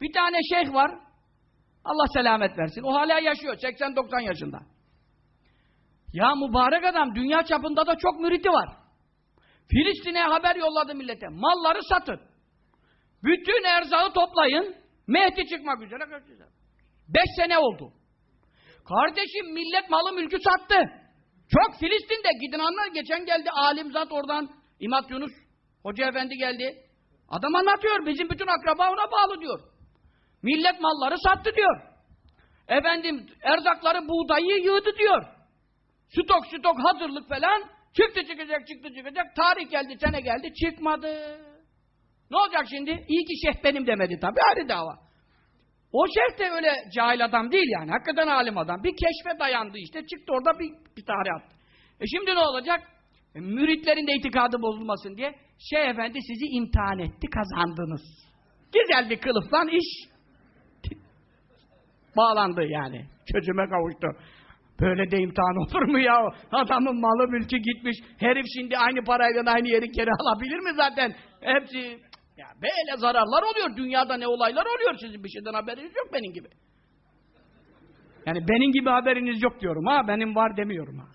Bir tane şeyh var. Allah selamet versin. O hala yaşıyor. 80-90 yaşında. Ya mübarek adam dünya çapında da çok müridi var. Filistin'e haber yolladı millete. Malları satın. Bütün erzağı toplayın. Mehdi çıkmak üzere. Beş sene oldu. Kardeşim millet malı mülkü sattı. Çok Filistin'de gidin anlar. Geçen geldi alim zat oradan. İmat Yunus Hoca efendi geldi. Adam anlatıyor. Bizim bütün akraba ona bağlı diyor. Millet malları sattı diyor. Efendim erzakları buğdayı yığdı diyor. Stok stok hazırlık falan. Çıktı çıkacak çıktı çıkacak. Tarih geldi sene geldi çıkmadı. Ne olacak şimdi? İyi ki şeyh benim demedi tabii ayrı dava. O şeyh de öyle cahil adam değil yani. Hakikaten alim adam. Bir keşfe dayandı işte. Çıktı orada bir, bir tarih attı. E şimdi ne olacak? E, müritlerin de itikadı bozulmasın diye Şeyh Efendi sizi imtihan etti, kazandınız. Güzel bir kılıflan iş bağlandı yani. Çözüme kavuştu. Böyle de imtihan olur mu ya? Adamın malı mülkü gitmiş. Herif şimdi aynı parayla aynı yeri geri alabilir mi zaten? Hepsi ya böyle zararlar oluyor. Dünyada ne olaylar oluyor sizin bir şeyden haberiniz yok benim gibi. Yani benim gibi haberiniz yok diyorum ha. Benim var demiyorum ha.